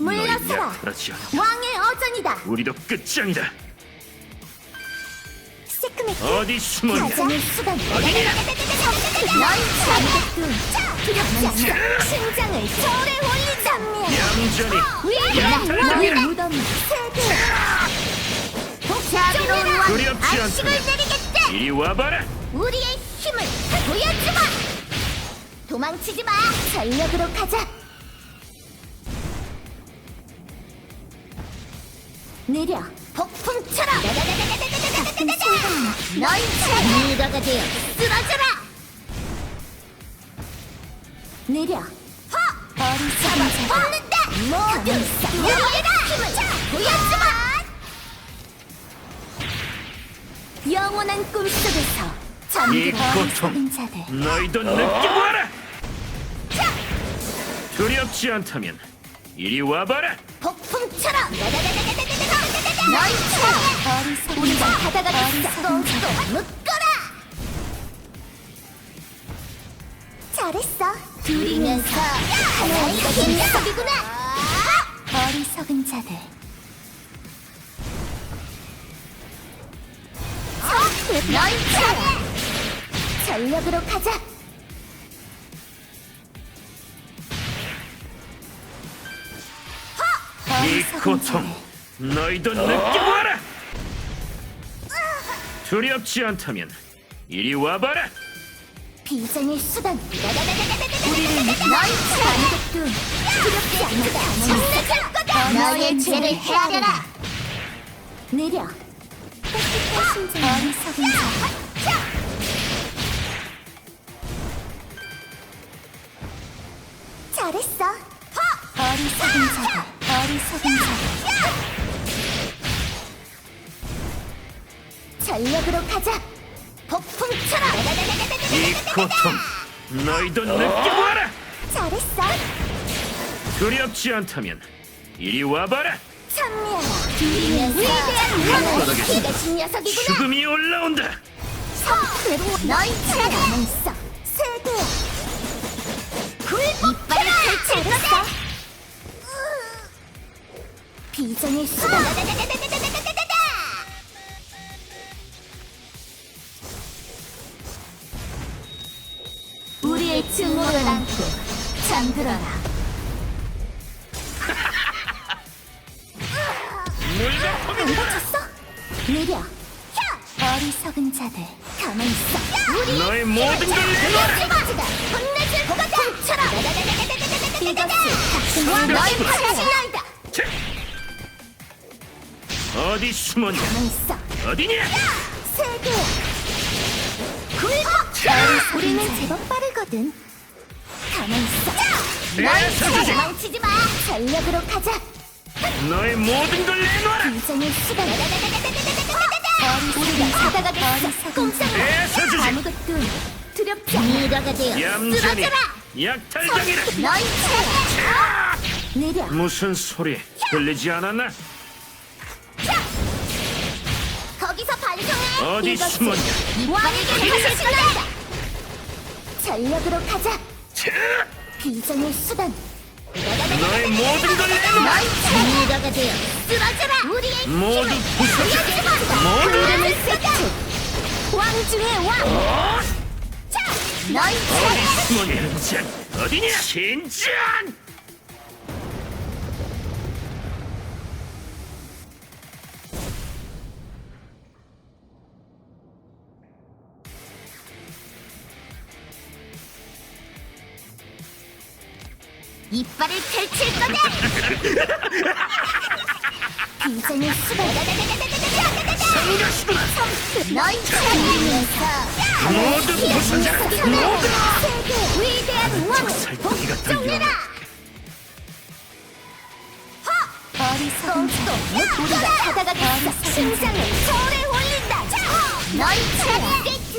물러서라. 왕의 어전이다. 우리도 끝이 아니다. 세크메트. 어디 숨었냐? 가장의 수단. 어디냐? 너희 잠겼군. 두렵지. 심장을 저울에 올린다. 얌전히 약탈당해라. 왕의 무덤이 세계. 자비로운 왕 두렵지 안식을 않다. 내리겠대. 이리 와봐라. 우리의 힘을 보여주마. 도망치지 마. 전력으로 가자. 느려. 폭풍처럼 순간 너희 차례 미가가 되어 쓰러져라. 느려. 허! 어리석은 자 뽑는다. 모두 힘을 보여주마. 영원한 꿈속에서 이 잠들어 고통 어리석은 자들. 너희도 느껴보아라. 두렵지 않다면 이리 와봐라. 폭풍처럼 너희 차례 어리석은 우리가 바다가 됐어 또 묶어라 잘했어. 둘이면서 하나의 녀석이구나 어리석은 자들. 차례 전력으로 가자. 이 고통 너희도 느껴보아라. 두렵지 않다면 이리 와봐라. 비장의 수단. 우리를 너희 아무것도 두렵지 않다 너의 죄를 헤아려라. 느려. 깨끗한 심장 어리석은 자 잘했어. 어리석은 자들 어리석은 자 전력으로 가자. 폭풍처럼. 이 고통 너희도 느껴보아라. 잘했어. 두렵지 않다면 이리 와봐라. 참미야 위대한 녀석이구나. 죽음이 올라온다. 성대로 너희 차례 남아있어. 세계. 굴복해라! 펼칠 거다! 비전의 수단 안 다쳤어? 느려 어리석은 자들 가만히 있어 우리 너의 모든 걸 내놔라. 혼내줄 거다 이것이 같은 성벽 너의 수다. 파신나이다 자. 어디 숨었냐? 가만히 있어 어디냐? 세계 굴복 우리는 제법 빠르거든 가만히 있어 내 너희 사주지. 망치지 마! 전력으로 가자! 너의 모든 걸 내놔라. 비전의 수단 우리가 꼼짝 내 사주지. 아무것도 두렵지 않아! 미가가 되어 얌전히 쓰러져라! 약탈당이라. 너희 차례 느려! 무슨 소리! 들리지 않았나? 거기서 반성해! 어디 이것이 숨었냐? 왕에게 다시 신난다! 전력으로 가자! 자, 비전의 수단 너의 모든 걸 내놔라. 너희 차례 미가가 되어 쓰러져라 우리의 모두 힘을 부서져. 보여주마 모두. 이름을 세트 왕 중의 왕 어? 자, 너희 어디 차례 숨었냐? 자, 어디냐? 신전! 이빨을 펼칠 거다 수단 성가시구나. 너희 차례면서 모두 부서져라. 모두. 세계 위대한 왕을 살덩이가 복종해라 어리석은 자 우리가 바다가 됐어 심장을 저울에 올린다 너희 차례 게이트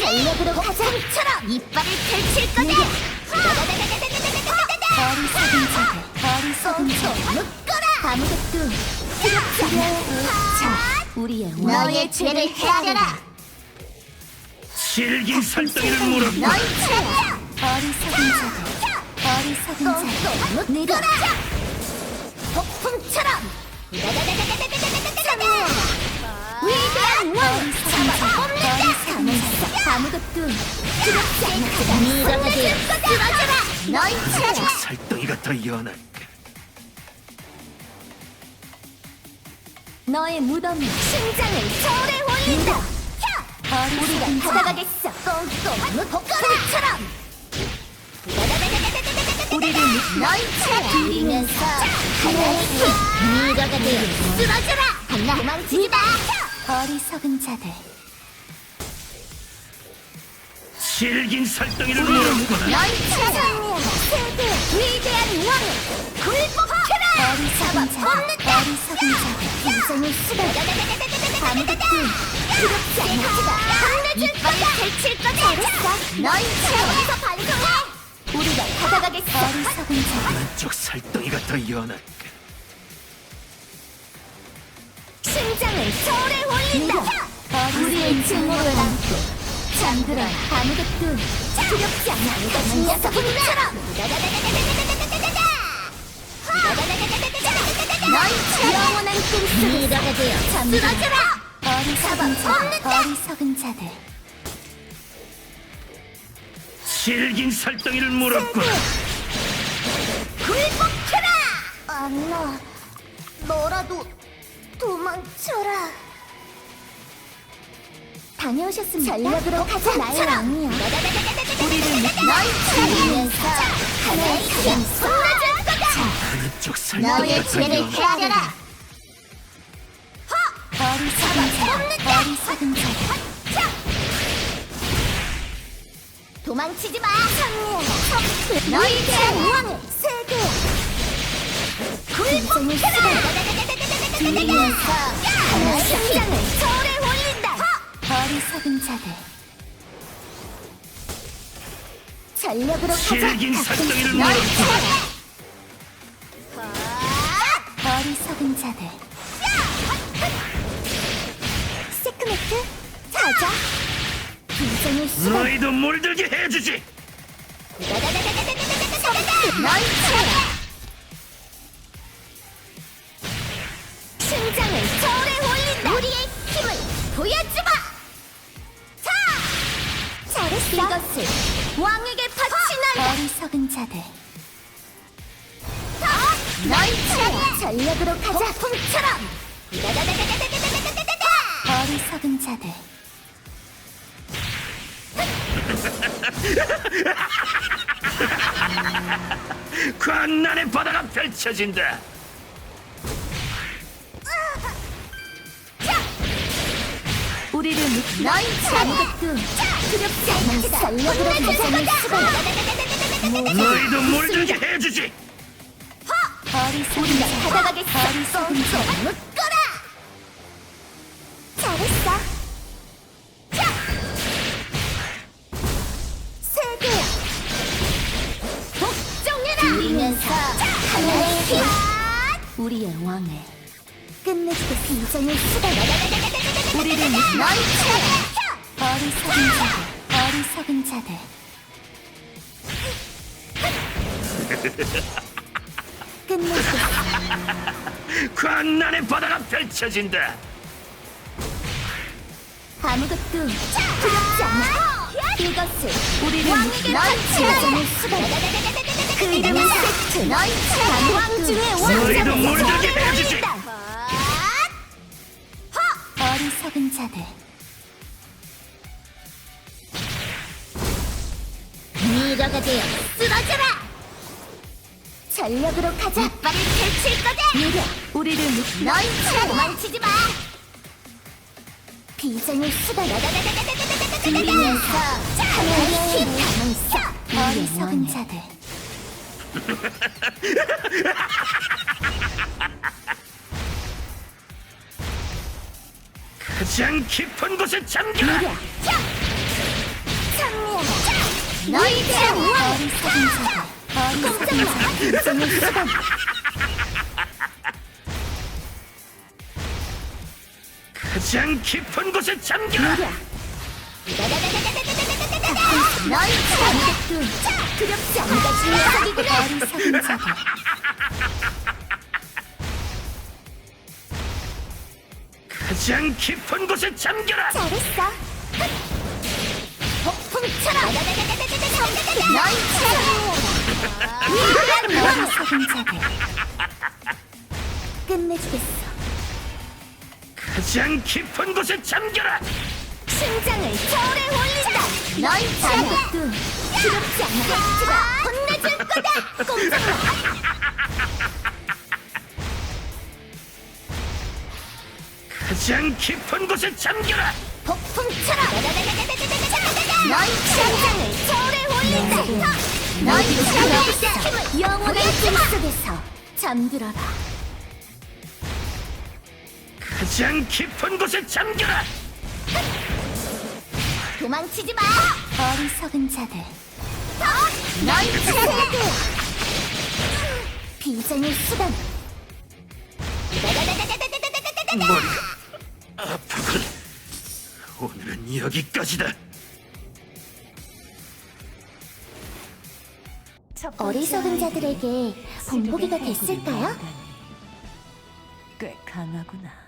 전력으로 가자처럼 이빨을 펼칠 거다 어리석은 자들 어리석은 자들 묶어라 아무것도 두렵지 않아 자 우리의 너의 죄를 헤아려라 질긴 살덩이를 물었고 너희 차례 어리석은 자들 어리석은 자들 묶어라 폭풍처럼 참여 아무것도 두렵지 않아 밀어가지 쓰러져라. 너희 차례 살덩이가 더 연할까 너의 무덤이 심장을 저울에 올린다. 우리가 받아가겠어. 꽁꽁 폭풍처럼 우리를 너희 차례 비리면서 하나의 힘 밀어가지 쓰러져라. 하나 도망치지 마. 어리석은 자들 질긴 살덩이를 물었구나 너희 차례 세계 위대한 왕을 굴복해라! 어리석은 자들 어리석은 자들 인생을 수다 아무것도 두렵지 않아 이빨을 펼칠 거다! 잘했어? 너희 차례에서 반성해! 우리가 받아가겠어. 어리석은 자들 왼쪽 살덩이가 더 연할까? 심장을 저울에 올린다! 우리의 증오를 안고 잠들어 아무것도 두렵지 않아. 이 녀석들처럼. 너희 영원한 꿈속에 미라가 되어 쓰러져라 어리석은 자들 어리석은 자들. 질긴 살덩이를 물었구나 굴복해라! 안나 너라도 도망쳐라 다녀오셨습니까? 전략으로 가자. 나의 왕이여 우리를 너희 차리면서 하나의 힘 쏟아질 거다. 너의 더 죄를 헤아려라. 어리석은 자 어리석은 자. 도망치지 마. 너희 제 왕을 세계. 굴복해라. 들리면서 하나의 심장을 올린다 어리석은 자들 전력으로 가자 질긴 살덩이를 차례 어리석은 자들 세크메트 인생의 시간 너희도 물들게 해주지 너희 차 것을 왕에게 바치나이다 어리석은 자들. 너희 차례 전력으로 가자. 풍처럼! 어리석은 자들. 광란의 바다가 펼쳐진다 우리를 믿 너희 아무것도 두렵지 않아. 전력으로 가자는 수가 너희도 물들게 해주지! 우리가 받아가겠어 어리석은 자 묶어라! 잘했어. 자! 세계! 복종해라! 들리면서 하나의 힘 우리의 왕을 끝내주겠어 인생을 수다 우리를 믿 어리석은 자들 어리석은 자들 끝내주겠어 광란의 바다가 펼쳐진다 아무것도 두렵지 않아 이것을 우리를 수다 그 이름은 세트 너희 최선 왕중의 너희도 왕자를 물들게 해주지. 어리석은 자들 미러가 되어 쓰러져라 전력으로 가자 이빨을 펼칠 거다 미려 우리를 믿 너희 차례 망치지 마힘 있어 어리석은 자들 가장 깊은 곳에 잠겨라 너희 대왕 꼼짝마 비장의 수다 가장 깊은 곳에 잠겨라 너희 아무것도 두렵지 녀석이구나 어리석은 자들 가장 깊은 곳에 잠겨라. 잘했어. 폭풍처럼 차례. 어리석은 자들. 끝내주겠어. 가장 깊은 곳에 잠겨라. 심장을 저울에 올린다. 너희 차례. 두렵지 않아. 가 혼내줄 거다. 꼼짝 마. 가장 깊은 곳에 잠겨라. 폭풍처럼 너희 심장을 저울에 올린다. 너희 차례의 힘을 영원의 꿈 속에서 잠들어라. 가장 깊은 곳에 잠겨라. 도망치지 마! 어리석은 자들. 너희 차례! 비장의 수단. 아프군. 오늘은 여기까지다. 어리석은 자들에게 본보기가 됐을까요? 꽤 강하구나.